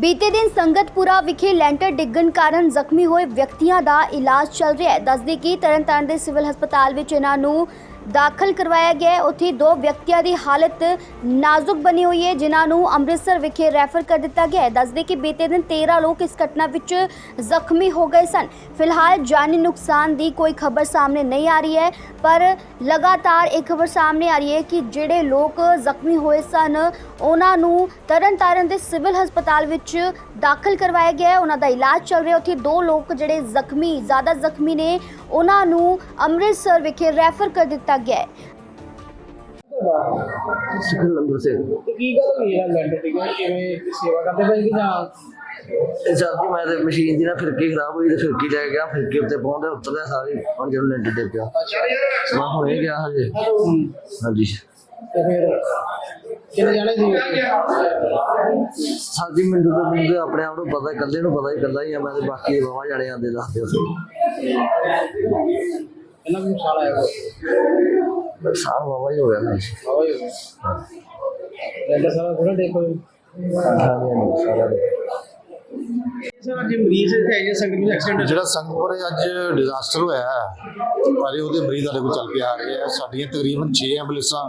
ਬੀਤੇ ਦਿਨ ਸੰਗਤਪੁਰਾ ਵਿਖੇ ਲੈਂਟਰ ਡਿੱਗਣ ਕਾਰਨ ਜ਼ਖਮੀ ਹੋਏ ਵਿਅਕਤੀਆਂ ਦਾ ਇਲਾਜ ਚੱਲ ਰਿਹਾ ਹੈ। ਦੱਸਦੇ ਕਿ ਤਰਨਤਾਰਨ ਦੇ ਸਿਵਲ ਹਸਪਤਾਲ ਵਿੱਚ ਇਹਨਾਂ ਨੂੰ ਦਾਖਲ ਕਰਵਾਇਆ ਗਿਆ ਹੈ। ਉੱਥੇ ਦੋ ਵਿਅਕਤੀਆਂ ਦੀ ਹਾਲਤ ਨਾਜ਼ੁਕ ਬਣੀ ਹੋਈ ਹੈ, ਜਿਨ੍ਹਾਂ ਨੂੰ ਅੰਮ੍ਰਿਤਸਰ ਵਿਖੇ ਰੈਫਰ ਕਰ ਦਿੱਤਾ ਗਿਆ ਹੈ। ਦੱਸਦੇ ਕਿ ਬੀਤੇ ਦਿਨ 13 ਲੋਕ ਇਸ ਘਟਨਾ ਵਿੱਚ ਜ਼ਖਮੀ ਹੋ ਗਏ ਸਨ। ਫਿਲਹਾਲ ਜਾਨੀ ਨੁਕਸਾਨ ਦੀ ਕੋਈ ਖਬਰ ਸਾਹਮਣੇ ਨਹੀਂ ਆ ਰਹੀ ਹੈ, ਪਰ ਲਗਾਤਾਰ ਇਹ ਖਬਰ ਸਾਹਮਣੇ ਆ ਰਹੀ ਹੈ ਕਿ ਜਿਹੜੇ ਲੋਕ ਜ਼ਖਮੀ ਹੋਏ ਸਨ, ਉਹਨਾਂ ਨੂੰ ਤਰਨਤਾਰਨ ਦੇ ਸਿਵਲ ਹਸਪਤਾਲ ਵਿੱਚ ਦਾਖਲ ਕਰਵਾਇਆ ਗਿਆ ਹੈ। ਉਹਨਾਂ ਦਾ ਇਲਾਜ ਚੱਲ ਰਿਹਾ ਉੱਥੇ ਦੋ ਲੋਕ ਜਿਹੜੇ ਜ਼ਖਮੀ, ਜ਼ਿਆਦਾ ਜ਼ਖਮੀ ਨੇ, ਉਹਨਾਂ ਨੂੰ ਅੰਮ੍ਰਿਤਸਰ ਵਿਖੇ ਰੈਫਰ ਕਰ ਦਿੱਤਾ ਗਿਆ ਹੈ। ਸਿਕੰਦਰ ਸਿੰਘ ਤੇ ਕੀ ਗੱਲ ਹੋਈ ਹੈ ਲੈਂਟਰ ਟਿਕਟ ਕਿਵੇਂ ਸੇਵਾ ਕਰਦੇ ਪਏ ਕਿ ਜਾਂ ਜਦ ਮੈਂ ਤੇ ਮਸ਼ੀਨ ਦੀ ਨਾ ਫਿਰਕੀ ਖਰਾਬ ਹੋਈ ਤੇ ਫਿਰਕੀ ਲੈ ਕੇ ਗਿਆ ਫਿਰਕੀ ਉੱਤੇ ਪਹੁੰਚਦੇ ਉਤਰਦੇ ਸਾਰੇ ਹੁਣ ਜਦੋਂ ਲੈਂਟਰ ਦੇ ਪਿਆ। ਮੈਂ ਹੁਣੇ ਗਿਆ ਹਜੇ। ਹਾਂਜੀ। ਤੇ ਫਿਰ ਕਿੰਨੇ ਜਾਣੇ ਸੀ? ਸਾਡੀ ਮੈਨੂੰ ਤਾਂ ਤਾਂ ਆਪਣੇ ਆਪ ਨੂੰ ਪਤਾ ਇਕੱਲੇ ਨੂੰ ਪਤਾ ਹੀ ਇਕੱਲਾ ਹੀ ਆ ਮੈਂ ਤੇ ਬਾਕੀ ਬਾਵਾ ਜਾਣੇ ਆਂਦੇ ਦੱਸਦੇ ਉਸੇ ਇਹਨਾਂ ਨੂੰ ਸਾਲ ਆਇਆ ਹੋਇਆ। ਹੀ ਹੋਇਆ ਸਾਰਾ ਥੋੜਾ ਦੇਖੋ ਜਿਹੜਾ ਸੰਗਪੁਰੇ ਅੱਜ ਡਿਜ਼ਾਸਟਰ ਹੋਇਆ ਹੈ ਸਾਰੇ ਉਹਦੇ ਮਰੀਜ਼ ਸਾਡੇ ਕੋਲ ਚੱਲ ਕੇ ਆ ਰਹੇ ਆ। ਸਾਡੀਆਂ ਤਕਰੀਬਨ 6 ਐਂਬੂਲੈਂਸਾਂ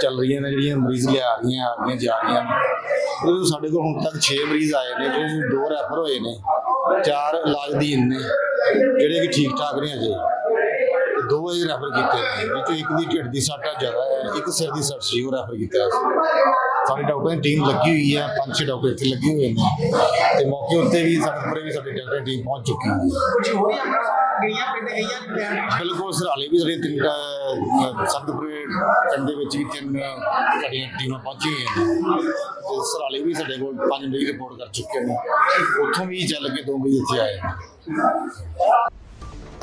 ਚੱਲ ਰਹੀਆਂ ਨੇ ਜਿਹੜੀਆਂ ਮਰੀਜ਼ ਲਿਆ ਰਹੀਆਂ ਆ ਰਹੀਆਂ ਜਾ ਰਹੀਆਂ ਨੇ। ਸਾਡੇ ਕੋਲ ਹੁਣ ਤੱਕ 6 ਮਰੀਜ਼ ਆਏ ਨੇ ਜਿਹਨਾਂ ਨੂੰ ਦੋ ਰੈਫਰ ਹੋਏ ਨੇ ਚਾਰ ਇਲਾਜ ਅਧੀਨ ਨੇ ਜਿਹੜੇ ਕਿ ਠੀਕ ਠਾਕ ਨੇ ਅਜੇ। ਦੋ ਇਹ ਰੈਫਰ ਕੀਤੇ ਨੇ। ਵਿੱਚੋਂ ਇੱਕ ਦੀ ਢਿੱਡ ਦੀ ਸੱਟ ਆ ਜ਼ਿਆਦਾ ਹੈ। ਇੱਕ ਸਿਰ ਦੀ ਸੱਟ ਸੀ ਉਹ ਰੈਫਰ ਕੀਤਾ ਸੀ ਡਾਕਟਰਾਂ ਦੀ ਟੀਮ ਲੱਗੀ ਹੋਈ ਹੈ ਪੰਜ ਛੇ ਡਾਕਟਰ ਇੱਥੇ ਲੱਗੇ ਹੋਏ ਨੇ। ਤੇ ਮੌਕੇ ਉੱਤੇ ਵੀ ਸੰਗਪੁਰੇ ਵੀ ਸਾਡੀ ਡਾਕਟਰ ਟੀਮ ਪਹੁੰਚ ਚੁੱਕੀ ਹੈ। ਕੁਝ ਹੋ ਗਈਆਂ ਪਿੰਡ ਗਈਆਂ ਬਿਲਕੁਲ ਸਰਾਲੇ ਵੀ ਸਾਡੇ ਤਿੰਨ ਅਹ, ਪਿੰਡ ਦੇ ਵਿੱਚ ਵੀ ਤਿੰਨ ਸਾਡੀਆਂ ਟੀਮਾਂ ਪਹੁੰਚੀਆਂ ਹੋਈਆਂ ਨੇ। ਤੇ ਸਰਾਲੇ ਵੀ ਸਾਡੇ ਕੋਲ ਪੰਜ ਵਜੇ ਰਿਪੋਰਟ ਕਰ ਚੁੱਕੇ ਨੇ। ਉੱਥੋਂ ਵੀ ਚੱਲ ਕੇ ਦੋ ਵਜੇ ਇੱਥੇ ਆਏ ਨੇ।